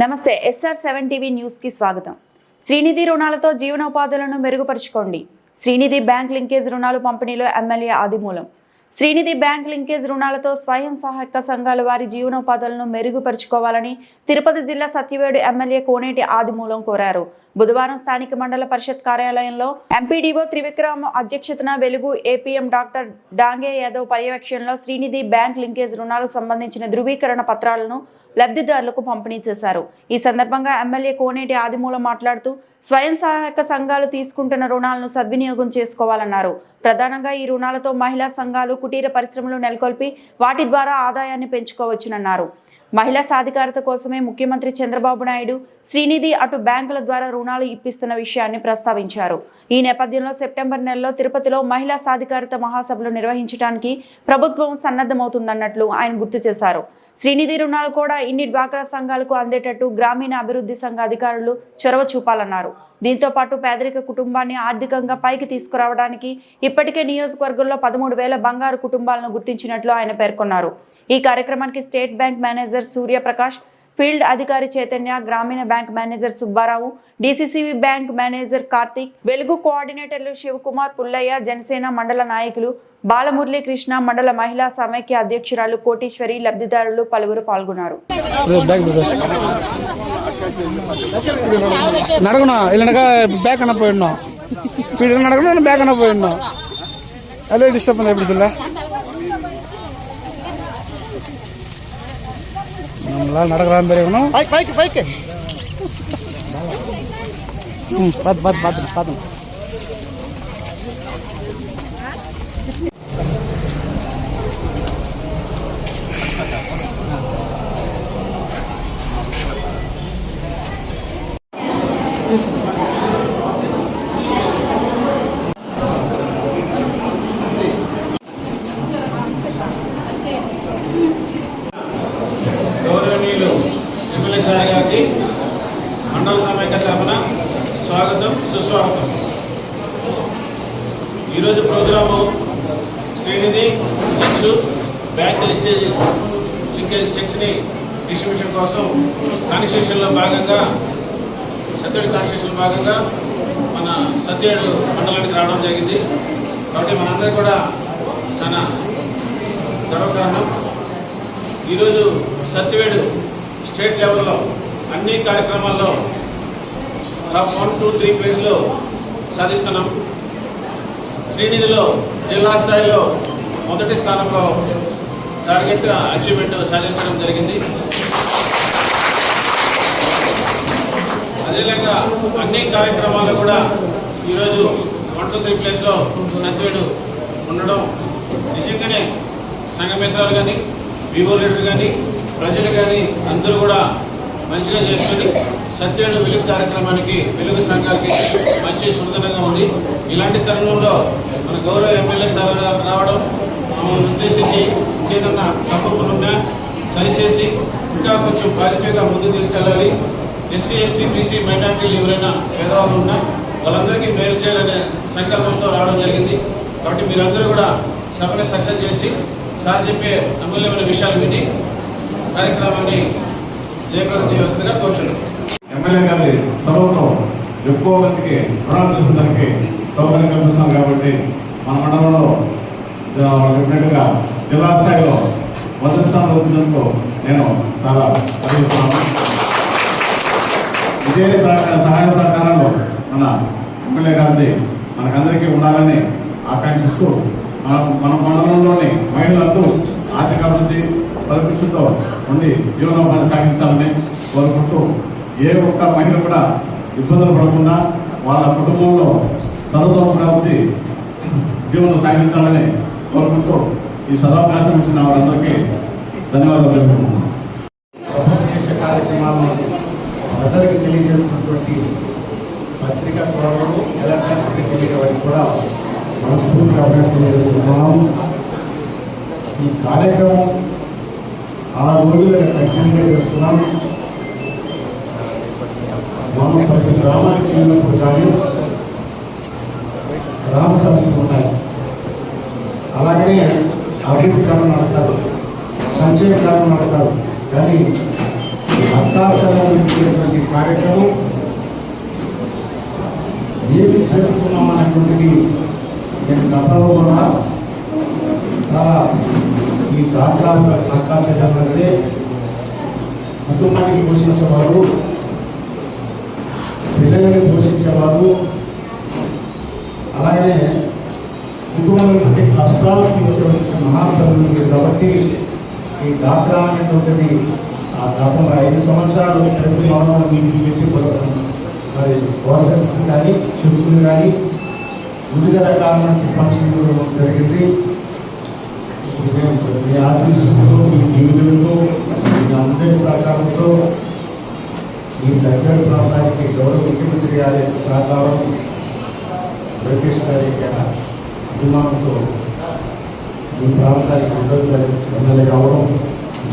నమస్తే SR seven TV న్యూస్కి స్వాగతం. శ్రీనిధి రుణాలతో జీవనోపాధులను మెరుగుపరుచుకోండి. శ్రీనిధి బ్యాంక్ లింకేజ్ రుణాలు పంపిణీలో MLA Adimulam. Srinidhi bank linkage రుణాలతో స్వయం సహాయక సంఘాల వారి జీవనోపాధులను మెరుగుపరుచుకోవాలని తిరుపతి జిల్లా సత్యవేడు ఎమ్మెల్యే కోనేటి ఆదిమూలం కోరారు. బుధవారం స్థానిక మండల పరిషత్ కార్యాలయంలో ఎంపీడీఓ త్రివిక్రమ్ అధ్యక్షతన వెలుగు ఏపీఎం డాక్టర్ డాంగే యాదవ్ పర్యవేక్షణలో శ్రీనిధి బ్యాంక్ లింకేజ్ రుణాలకు సంబంధించిన ధృవీకరణ పత్రాలను లబ్ధిదారులకు పంపిణీ చేశారు. ఈ సందర్భంగా ఎమ్మెల్యే కోనేటి ఆదిమూలం మాట్లాడుతూ స్వయం సహాయక సంఘాలు తీసుకుంటున్న రుణాలను సద్వినియోగం చేసుకోవాలన్నారు. ప్రధానంగా ఈ రుణాలతో మహిళా సంఘాలు కుటీర పరిశ్రమలు నెలకొల్పి వాటి ద్వారా ఆదాయాన్ని పెంచుకోవచ్చునన్నారు. మహిళా సాధికారత కోసమే ముఖ్యమంత్రి చంద్రబాబు నాయుడు శ్రీనిధి అటు బ్యాంకుల ద్వారా రుణాలు ఇప్పిస్తున్న విషయాన్ని ప్రస్తావించారు. ఈ నేపథ్యంలో సెప్టెంబర్ నెలలో తిరుపతిలో మహిళా సాధికారత మహాసభలు నిర్వహించడానికి ప్రభుత్వం సన్నద్ధమవుతుందన్నట్లు ఆయన గుర్తు చేశారు. శ్రీనిధి రుణాలు కూడా ఇన్ని డ్వాక్రా సంఘాలకు అందేటట్టు గ్రామీణ అభివృద్ధి సంఘ అధికారులు చొరవ చూపాలన్నారు. దీంతో పాటు పేదరిక కుటుంబాన్ని ఆర్థికంగా పైకి తీసుకురావడానికి ఇప్పటికే నియోజకవర్గంలో పదమూడు వేల బంగారు కుటుంబాలను గుర్తించినట్లు ఆయన పేర్కొన్నారు. ఈ కార్యక్రమానికి state bank manager Suryaprakash field అధికారి Chaitanya Grameena bank manager Subbarao DCCB bank manager Karthik Velugu కోఆర్డినేటర్లు Shivakumar Pullaiah Janasena మండల నాయకులు బాలమురళీ కృష్ణ మండల మహిళా సమైక్య అధ్యక్షురాలు కోటీశ్వరి లబ్ధిదారులు పలువురు పాల్గొన్నారు நடக்கணும் இல்லைனாக்கா பேக் அண்ணா போயிடணும் ஸ்பீடு நடக்கணும் இல்லை பேக் அண்ணா போயிடணும் அதில் டிஸ்டர்ப் பண்ண எப்படி சொல்ல நம்மளால நடக்கிறான்னு தெரியணும் பைக் பைக் பைக். ம் பார்த்து பார்த்து பார்த்து பார்த்து లింకేజ్ సెక్స్ని డిస్ట్రిబ్యూషన్ కోసం కాన్స్టిట్యూషన్లో భాగంగా సత్యవేడు కాన్స్టిట్యూషన్ భాగంగా మన సత్యవేడు మండలానికి రావడం జరిగింది. కాబట్టి మనందరూ కూడా చాలా గర్వకారణం. ఈరోజు సత్యవేడు స్టేట్ లెవెల్లో అన్ని కార్యక్రమాల్లో టాప్ వన్ టూ త్రీ ప్లేస్లో సాధిస్తున్నాం. శ్రీనిధిలో జిల్లా స్థాయిలో మొదటి స్థానంలో టార్గెట్ అచీవ్మెంట్ సాధించడం జరిగింది. అదేవిధంగా అన్ని కార్యక్రమాలు కూడా ఈరోజు వన్ టూ త్రీ ప్లేస్లో సత్యుడు ఉండడం. నిజంగానే సంఘమిత్రాలు కానీ వివో లీడర్ కానీ ప్రజలు కానీ అందరూ కూడా మంచిగా చేసుకుని సత్యవేడు వెలుగు కార్యక్రమానికి వెలుగు సంఘాలకి మంచి సుందరంగా ఉంది ఇలాంటి తరుణంలో మన గౌరవ ఎమ్మెల్యే సార్ రావడం మమ్మల్ని ఉద్దేశించి ఇంకేదన్నా తప్పకుండా సరిచేసి ఇంకా కొంచెం పాజిటివ్గా ముందుకు తీసుకెళ్ళాలి. ఎస్సీ ఎస్టీ బీసీ మైనార్టీలు ఎవరైనా పేదవాళ్ళు ఉన్నా వాళ్ళందరికీ మేలు చేయాలనే సంకల్పంతో రావడం జరిగింది. కాబట్టి మీరందరూ కూడా సభని సక్సెస్ చేసి సార్ చెప్పే అమూల్యమైన విషయాలు విని కార్యక్రమాన్ని జయప్రదం చేయవలసిందిగా కోరుచున్నాం. ఎమ్మెల్యే గారి చొరవతో ఎక్కువ మందికి రుణాలు దానికి సౌకర్యం కల్పిస్తాం కాబట్టి మన మండలంలో చెప్పినట్టుగా జిల్లా స్థాయిలో మొదటి స్థానంలో వచ్చినందుకు నేను చాలా అభిస్తున్నాను ఇదే సహాయ సహకారాలు మన ఎమ్మెల్యే గారిది మనకందరికీ ఉండాలని ఆకాంక్షిస్తూ మన మన మండలంలోని మహిళలందరూ ఆర్థిక అభివృద్ధి పరిస్థితులతో ఉండి జీవనోపాధి సాగించాలని కోరుకుంటూ ఏ ఒక్క మహిళ కూడా ఇబ్బందులు పడకుండా వాళ్ళ కుటుంబంలో సర్వతోముఖాభివృద్ధి జీవనం సాగించాలని కోరుకుంటూ ఈ సదావకాశం ఇచ్చిన వారందరికీ ధన్యవాదాలు తెలుపుకుంటున్నాను దేశ కార్యక్రమాలను ప్రజలకు తెలియజేస్తున్నటువంటి పత్రికా సోదరులు ఎలక్ట్రానిక్ మీడియా వారికి కూడా మనస్ఫూర్తిగా అభినందనలు ఈ కార్యక్రమం ఆ రోజులు కంటిన్యూగా చేస్తున్నాం. మనం ప్రతి గ్రామానికి వెళ్ళినప్పుడు కానీ గ్రామ సమస్యలు ఉన్నాయి అలాగనే అభివృద్ధి కార్యక్రమం నడతారు. సంచయ కార్యక్రమం నడతారు. కానీ అత్యాచారమైనటువంటి కార్యక్రమం ఏమి చేస్తున్నాం అనేటువంటిది నేను గతంలో కూడా చాలా ఈ దాఖలా అక్కాచారంటే కుటుంబానికి పోషించేవారు పిల్లల్ని పోషించేవారు అలాగే కుటుంబంలో కష్టాలు తీర్చేటువంటి కాబట్టి ఈ డాక్రా అనేటువంటిది ఆ గతంలో ఐదు సంవత్సరాలు ప్రతి భవనాలు మీకు పెట్టి మరి గవర్నమెంట్స్ కానీ చురుకులు కానీ వివిధ రకాలైన ఫంక్షన్లు జరిగింది. మీ ఆశీస్సులతో మీ దీవులతో మీ అందరి సహకారంతో ఈ సర్కారు ప్రాంతానికి గౌరవ ముఖ్యమంత్రి గారి సహకారం లోకేష్ గారి యొక్క అభిమానంతో ఈ ప్రాంతానికి రెండోసారి ఎమ్మెల్యే కావడం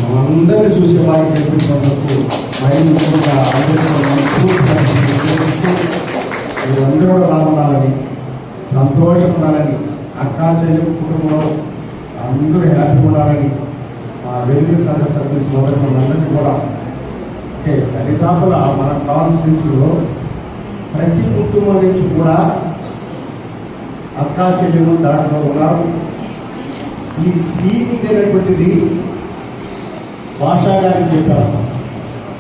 మనందరినీ చూసే వారికి కల్పించినందుకు మరింతగా ముఖ్యంగా మీరందరూ కూడా బాగుండాలని సంతోషం ఉండాలని అక్కా చెల్లెలు కుటుంబంలో అందరూ హ్యాపీ ఉండాలని మా వెలుగు సంఘ సభ్యులు సోదరులందరినీ కూడా అంటే తల్లిదండ్రుల మన కాన్స్టిట్యూన్సీలో ప్రతి కుటుంబం నుంచి కూడా అక్కా చెల్లెలు దాంట్లో ఉన్నారు. ఈ స్పీకింగ్ అనేటువంటిది భాషా గారికి చెప్పారు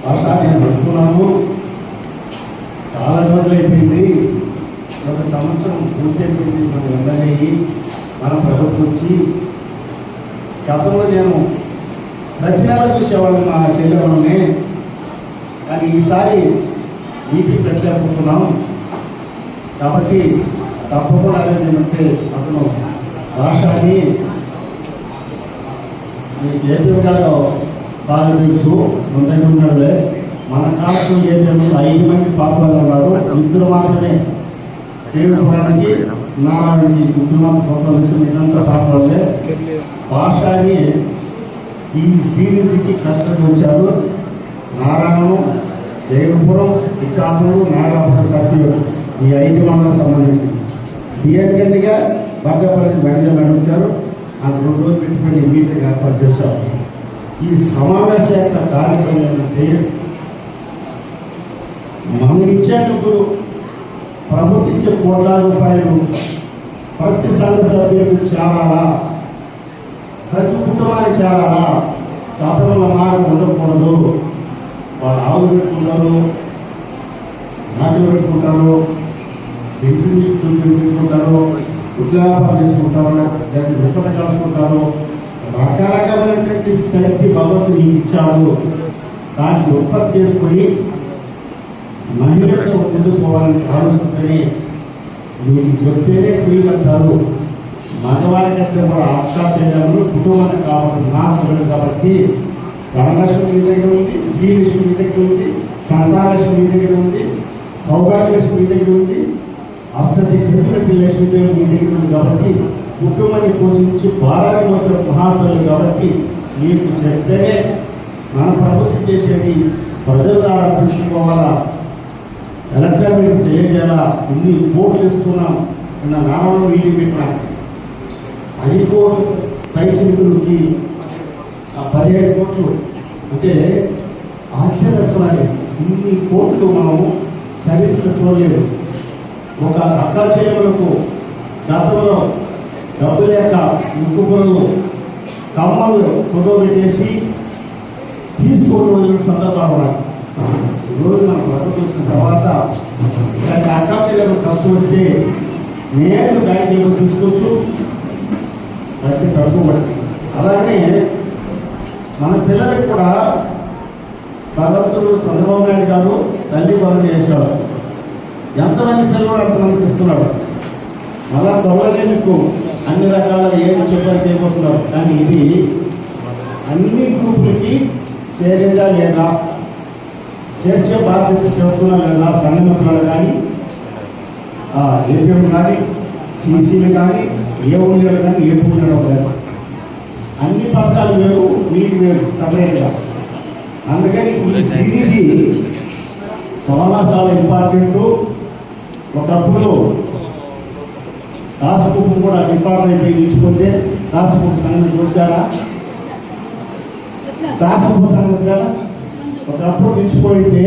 భాషా నేను వస్తున్నాను చాలా రోజులు అయిపోయింది. ఒక సంవత్సరం పూర్తి అయిపోయింది మన ఎమ్మెల్యే మన ప్రభుత్వం వచ్చి గతంలో నేను ప్రతి నెల చూసేవాళ్ళం మా తెలియవాళ్ళని కానీ ఈసారి మీటింగ్ పెట్టలేకపోతున్నాం. కాబట్టి తప్పకుండా ఏంటంటే అతను భాషని ఈ జేపీ గారు బాగా తెలుసు ముందంగా ఉన్నాడులే. మన కాలంలో ఏపీఎంలో ఐదు మంది పాపాలు ఉన్నారు. ఇద్దరు మాత్రమే దేవపురానికి నారాయణకి ఇద్దరు మాత్రం పాపాలు వచ్చి మీరంతా పాపాలే భాషని ఈ శ్రీనిధికి కష్టం వచ్చారు. నారాయణం దేవపురం ఇచ్చాపురం నాగాపురం సత్యం ఈ ఐదు మండలం సంబంధించి. బిఎన్గండిగా భద్రపల్లి మేనేజర్ నడిచారు ఆ రెండు రోజులు పెట్టుకుని మీటింగ్ ఏర్పాటు చేశాం. ఈ సమావేశ యొక్క కార్యక్రమం ఏంటంటే మనం ఇచ్చేటప్పుడు ప్రభుత్వం ఇచ్చే కోట్ల రూపాయలు ప్రతి సంఘ సభ్యులకు చేరాలా? ప్రతి కుటుంబానికి చేరాలా? కపల మార్గం ఉండకూడదు. వాళ్ళు ఆవులు పెట్టుకుంటారు నాటు పెట్టుకుంటారు ఇంటి పెట్టుకుంటారు ఉద్యోగాలు చేసుకుంటారో దాన్ని విపణ కలుసుకుంటారు రకరకమైనటువంటి శక్తి భగవంతుడు నీకు ఇచ్చాడు. దాన్ని ఉత్పత్తి చేసుకొని మహిళలతో ముందుకు పోవాలని ఆలోచనతోనే మీకు చెప్తేనే చేయగలుగుతారు. మగవారి కంటే కూడా ఆక్షాచర్యాలు కుటుంబానికి కాబట్టి నా సరే కాబట్టి ధనలక్ష్మి మీ దగ్గర ఉంది శ్రీలక్ష్మి మీ దగ్గర ఉంది సంతానలక్ష్మి మీ దగ్గర ఉంది సౌభాగ్యలక్ష్మి మీ దగ్గర ఉంది అష్టదిగ్గులకి లక్ష్మీదేవి మీ దగ్గర ఉంది కాబట్టి కుటుంబాన్ని పోషించి భారాన్ని మాత్రం మహాత్ములు కాబట్టి మీకు చెప్తేనే మన ప్రభుత్వం చేసేది ప్రజల ద్వారా తెలుసుకోవాలా ఎలక్ట్రానిక్ చేయాలా ఇన్ని కోట్లు ఇస్తున్నాం నిన్న నామం మీటింగ్ పెట్టినాం ఐదు కోట్లు పై చిలుకులకి ఆ పదిహేడు కోట్లు అంటే ఆశ్చర్యస్వామి ఇన్ని కోట్లు మనము చరిత్ర చూడలేదు. ఒక అక్క చేయములకు గతంలో డబ్బు లేక ముక్కుపురలు కమ్మలు ఫోటో తీసుకోవడం సందర్భాలు ఉన్నాయి. ఈరోజు మనం ప్రభుత్వం వచ్చిన తర్వాత ఇలాంటి అక్క చేయడం కష్టం వస్తే నేను బ్యాంకులో తీసుకోవచ్చు బట్టి తక్కువ బట్టి అలాగే మన పిల్లలకు కూడా భగవంతుడు చంద్రబాబు నాయుడు గారు తల్లి పనులు చేసేవారు ఎంతమంది పిల్లలు అంతమందికి ఇస్తున్నాడు అలా త్వరలోనే మీకు అన్ని రకాల ఏమి చెప్పాలి చేయబోతున్నారు కానీ ఇది అన్ని గ్రూపులకి చేరిందా లేదా? చేర్చే బాధ్యత చేస్తున్నా లేదా? సంఘమిత్రులు కానీ ఏపీలు కానీ సీసీలు కానీ ఏ ఊళ్ళో కానీ ఏ ఊళ్ళో లేదు. అన్ని పథకాలు వేరు మీకు వేరు సపరేట్గా. అందుకని ఈ శ్రీనిధి చాలా చాలా ఇంపార్టెంట్. ఒకప్పుడు దాస్ బుక్ కూడా రికార్డ్ అయిపోయి నిలిచిపోతే దాస్ బుక్ సంగతి చూచారా దాస్ బుక్ సంగతి కదా ఒకప్పుడు నిలిచిపోయింటే